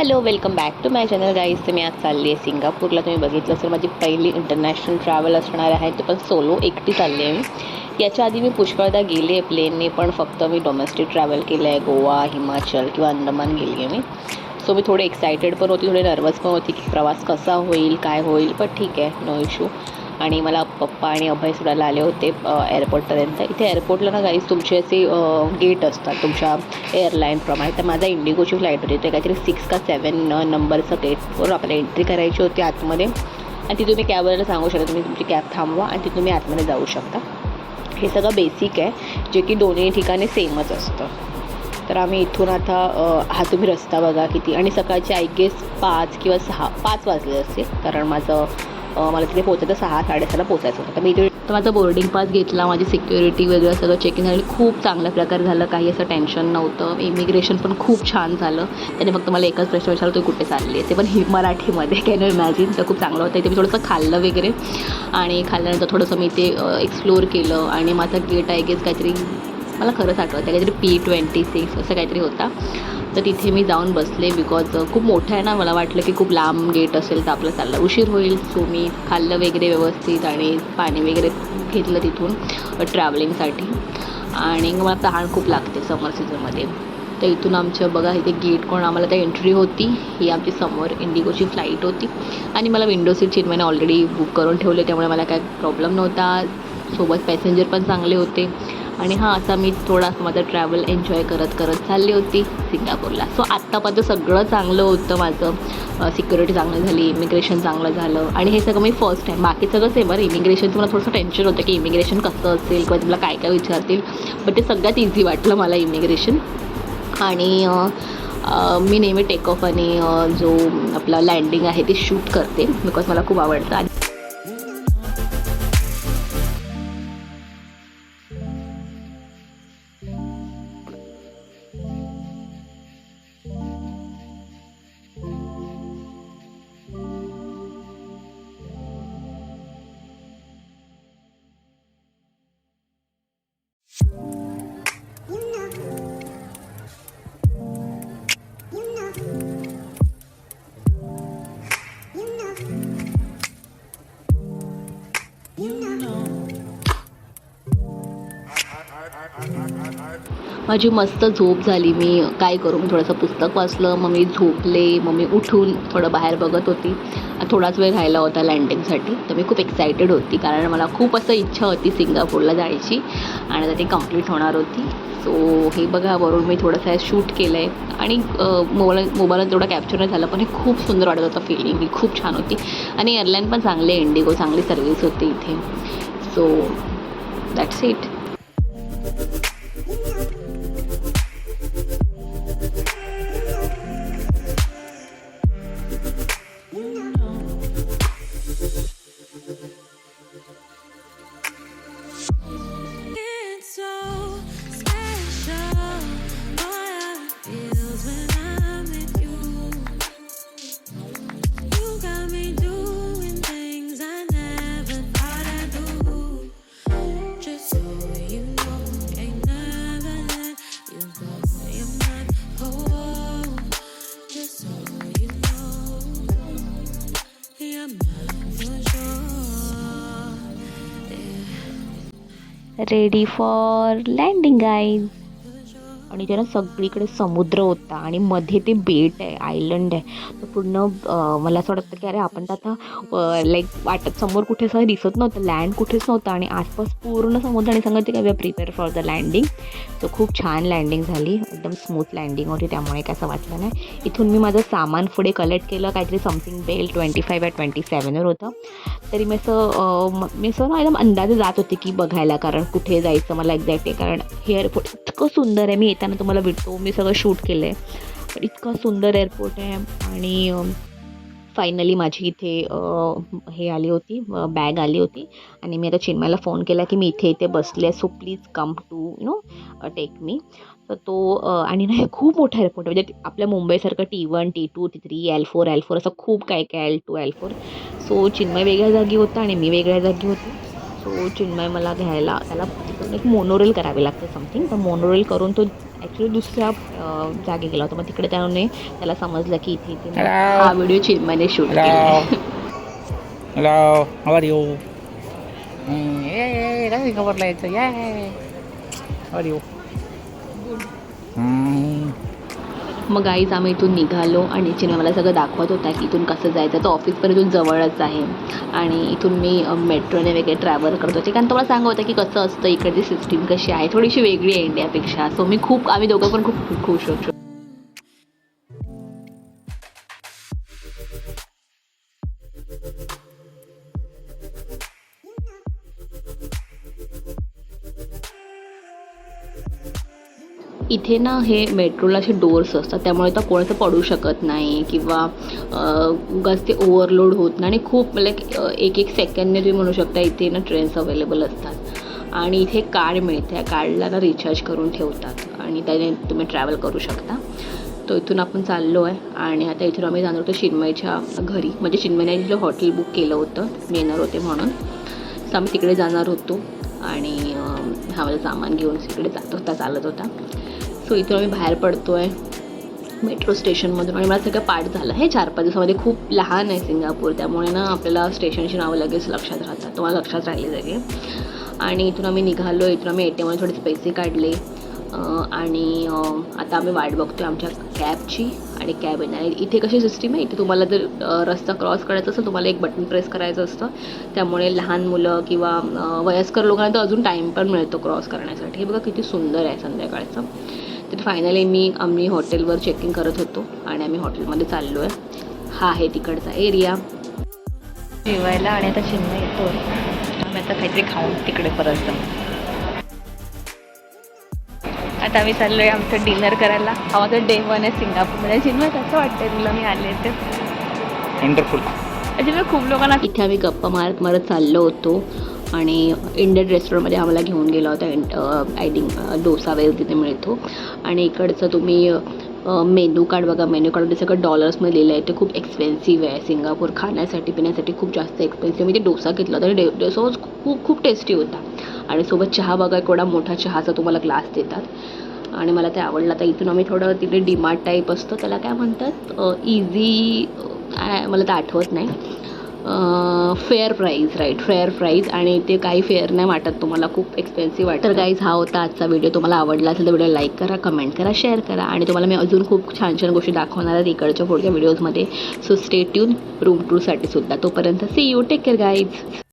Hello welcome back to my channel guys तर मी आज चालली आहे सिंगापूरला. तुम्ही बघितलं असेल माझी पहिली इंटरनॅशनल ट्रॅव्हल असणार आहे. ते पण सोलो एकटी चालली आहे मी. याच्या आधी मी पुष्कळदा गेली आहे प्लेनने पण फक्त मी डोमेस्टिक ट्रॅव्हल केलं आहे गोवा हिमाचल किंवा अंदमान गेली आहे मी. सो मी थोडे एक्सायटेड पण होती थोडी नर्वस पण होती की प्रवास कसा होईल काय होईल पण ठीक आहे नो इशू आणि मला पप्पा आणि अभय सोडायला आले होते एअरपोर्टपर्यंत इथे एअरपोर्टला ना गाईज तुमचे असे गेट असतात तुमच्या एअरलाईनप्रमाणे तर माझा इंडिगोची फ्लाईट होती ते काहीतरी सिक्स का सेवन नंबरचं गेटवर आपल्याला एंट्री करायची होती आतमध्ये. आणि ती तुम्ही कॅबवाल्याला सांगू शकता तुम्ही तुमची कॅब थांबवा आणि ती तुम्ही आतमध्ये जाऊ शकता. हे सगळं बेसिक आहे जे की दोन्ही ठिकाणी सेमच असतं. तर आम्ही इथून आता हा तुम्ही रस्ता बघा किती. आणि सकाळचे आय गेस पाच किंवा सहा पाच वाजले असतील कारण माझं मला तिथे पोचायचं सहा साडेसहाला पोचायचं होतं. तर मी इथे तर माझा बोर्डिंग पास घेतला माझी सिक्युरिटी वगैरे सगळं चेकिंग झाली. खूप चांगल्या प्रकारे झालं काही असं टेन्शन नव्हतं. इमिग्रेशन पण खूप छान झालं. त्याने फक्त मला एकच प्रश्न विचारला तू कुठे चालली आहे ते पण हि मराठीमध्ये. कॅन यू इमॅजिन तर खूप चांगलं होतं. इथे मी थोडंसं खाल्लं वगैरे. आणि खाल्ल्यानंतर थोडंसं मी ते एक्सप्लोअर केलं. आणि माझा गेट आहे गेस काहीतरी मला खरंच आठवतं काहीतरी पी ट्वेंटी सिक्स असं काहीतरी होता. तर तिथे मी जाऊन बसले बिकॉज खूप मोठं आहे ना मला वाटलं की खूप लांब गेट असेल तर आपलं चाललं उशीर होईल. सो मी खाल्लं वगैरे व्यवस्थित आणि पाणी वगैरे घेतलं तिथून ट्रॅव्हलिंगसाठी आणि मला तहान खूप लागते समर सीझनमध्ये तर इथून आमचं बघा इथे गेट कोण आम्हाला त्या एंट्री होती. ही आमची समोर इंडिगोची फ्लाईट होती. आणि मला विंडो सीट चिन्मयाने ऑलरेडी बुक करून ठेवले त्यामुळे मला काय प्रॉब्लेम नव्हता. सोबत पॅसेंजर पण चांगले होते. आणि हां असा मी थोडासा माझा ट्रॅव्हल एन्जॉय करत करत चालली होती सिंगापूरला. सो आत्तापर्यंत सगळं चांगलं होतं माझं. सिक्युरिटी चांगलं झाली इमिग्रेशन चांगलं झालं. आणि हे सगळं मी फर्स्ट टाईम बाकी सगळं सेम बरं इमिग्रेशनचं मला थोडंसं टेन्शन होतं की इमिग्रेशन कसं असेल किंवा तुला काय काय विचारतील. बट ते सगळ्यात इझी वाटलं मला इमिग्रेशन आणि मी नेहमी टेक ऑफ आणि जो आपला लँडिंग आहे ते शूट करते बिकॉज मला खूप आवडतं. आणि माझी मस्त झोप झाली. मी काय करू? मी थोडंसं पुस्तक वाचलं. मग मी झोपले. मग मी उठून थोडं बाहेर बघत होती. थोडाच वेळ राहिला होता लँडिंगसाठी तर मी खूप एक्सायटेड होती कारण मला खूप असं इच्छा होती सिंगापूरला जायची आणि आता ती कंप्लीट होणार होती. सो हे बघा वरून मी थोडंसं शूट केलं आहे आणि मोबाईल मोबाईलला तेवढं कॅप्चर नाही झालं पण हे खूप सुंदर वाटत होतं फिलिंग ही खूप छान होती. आणि एअरलाईन पण चांगली इंडिगो चांगली सर्व्हिस होती इथे. So that's it ready for landing guys आणि त्यानं सगळीकडे समुद्र होता आणि मध्ये ते बेट आहे आयलंड आहे तर पूर्ण मला असं वाटतं की अरे आपण तर आता लाईक वाटत समोर कुठे असं दिसत नव्हतं लँड कुठेच नव्हतं आणि आसपास पूर्ण समुद्र आणि सांगते की we prepare for the landing तर खूप छान लँडिंग झाली एकदम स्मूथ लँडिंग होती त्यामुळे काय असं वाटलं नाही. इथून मी माझं सामान पुढे कलेक्ट केलं काहीतरी समथिंग बेल ट्वेंटी फाईव्ह या ट्वेंटी सेवनवर होतं. तरी मी असं मी असं ना एकदम अंदाजे जात होते की बघायला कारण कुठे जायचं मला एक्झॅक्ट आहे. कारण हे एअरपोर्ट इतकं सुंदर आहे. मी येताना तुम्हाला भेटतो मी सगळं शूट केलं आहे पण इतकं सुंदर एअरपोर्ट आहे. आणि फायनली माझी इथे हे आली होती बॅग आली होती. आणि मी आता चिन्मयाला फोन केला की मी इथे इथे बसले आहे so please come to you know take me तर तो आणि ना हे खूप मोठा एअरपोर्ट आहे. म्हणजे आपल्या मुंबईसारखं T one T two T three L four L four असं खूप काय काय L two L four so Chinmay वेगळ्या जागी होता आणि मी वेगळ्या जागी होती. सो चिन्मय मला घ्यायला त्याला तिकडून एक मोनोरेल करावी लागते समथिंग तर मोनोरेल करून तो ॲक्च्युली दुसऱ्या जागी गेला होता. मग तिकडे त्याने त्याला समजलं की इथे इथे. हा व्हिडिओ चिन्मयने शूट केला. मग गाईज आम्ही इथून निघालो आणि चिन्मय मला सगळं दाखवत होता की इथून कसं जायचं. तर ऑफिस पण इथून जवळच आहे. आणि इथून मी मेट्रोने वगैरे ट्रॅव्हल करत होते. कारण तुम्हाला सांगत होतं की कसं असतं इकडची सिस्टीम कशी आहे. थोडीशी वेगळी आहे इंडियापेक्षा सो मी खूप आम्ही दोघं पण खूप खुश होतो. इथे ना हे मेट्रोला असे डोअर्स असतात. त्यामुळे तर कोणाचं पडू शकत नाही किंवा उगाच ते ओव्हरलोड होत नाही. आणि खूप लाईक एक एक सेकंडने तुम्ही म्हणू शकता इथे ना ट्रेन्स अवेलेबल असतात. आणि इथे कार्ड मिळते. या कार्डला ना रिचार्ज करून ठेवतात. आणि त्याने तुम्ही ट्रॅव्हल करू शकता. तो इथून आपण चाललो आहे. आणि आता इथून आम्ही जाणार होतो चिन्मयच्या घरी. म्हणजे चिन्मयने तिथलं हॉटेल बुक केलं होतं. मी येणार होते म्हणून. तर आम्ही तिकडे जाणार होतो. आणि अं, हा माझं सामान घेऊन तिकडे जात होता चालत होता. सो इथून आम्ही बाहेर पडतो आहे मेट्रो स्टेशनमधून आणि मला सगळं पाठ झालं. हे चार पाच दिवसामध्ये खूप लहान आहे सिंगापूर. त्यामुळे ना आपल्याला स्टेशनची नावं लगेच लक्षात राहतात. तुम्हाला लक्षात राहिली सगळे आणि इथून आम्ही निघालो. इथून आम्ही ए टी एममध्ये थोडेसे पैसे काढले. आणि आता आम्ही वाट बघतो आमच्या कॅबची आणि कॅब येणार आहे इथे कशी सिस्टीम आहे? इथे तुम्हाला जर रस्ता क्रॉस करायचा असेल तुम्हाला एक बटन प्रेस करायचं असतं. त्यामुळे लहान मुलं किंवा वयस्कर लोकांना तर अजून टाईम पण मिळतो क्रॉस करण्यासाठी. हे बघा किती सुंदर आहे संध्याकाळचं. तर फायनली मी आम्ही हॉटेलवर चेकिंग करत होतो आणि आम्ही हॉटेलमध्ये चाललो आहे हा आहे तिकडचा एरिया जेवायला आणि आता चेन्नई येतो आम्ही आता काहीतरी खाऊन तिकडे परत जाऊ. आता आम्ही चाललो आहे आमचं डिनर करायला. हा माझा डे वन आहे सिंगापूरमध्ये. चिन्मय कसं वाटतंय तुला मी आले ते? Wonderful. त्याच्यामुळे खूप लोकांना इथे आम्ही गप्पा मारत मारत चाललो होतो आणि इंडियन रेस्टॉरंटमध्ये आम्हाला घेऊन गेला होता आय थिंक डोसा वगैरे तिथे मिळतो. आणि इकडचं तुम्ही मेनू कार्ड बघा. मेनू कार्ड सगळं डॉलर्समध्ये लिहिलं आहे. ते खूप एक्सपेन्सिव्ह आहे. सिंगापूर खाण्यासाठी पिण्यासाठी खूप जास्त एक्सपेन्सिव्ह मी ते डोसा घेतला होता आणि डे डोसा खूप खूप टेस्टी होता. आणि सोबत चहा बघा एवढा मोठा चहाचा तुम्हाला ग्लास देतात. आणि मला ते आवडलं. आता इथून आम्ही थोडं तिथे डिमार्ट टाईप असतं. त्याला काय म्हणतात? इझी मला तर आठवत नाही. Fair price right fair price आणि ते काही फेअर नाही वाटत तुम्हाला. खूप एक्सपेन्सिव्ह वाटतं. तर गाईज हा होता आजचा व्हिडिओ तुम्हाला आवडला असेल तर व्हिडिओ लाईक करा कमेंट करा शेअर करा. आणि तुम्हाला मी अजून खूप छान छान गोष्टी दाखवणार आहेत इकडच्या पुढच्या व्हिडिओजमध्ये सो स्टे ट्यून रूम टूरसाठी सुद्धा. तोपर्यंत see you take care guys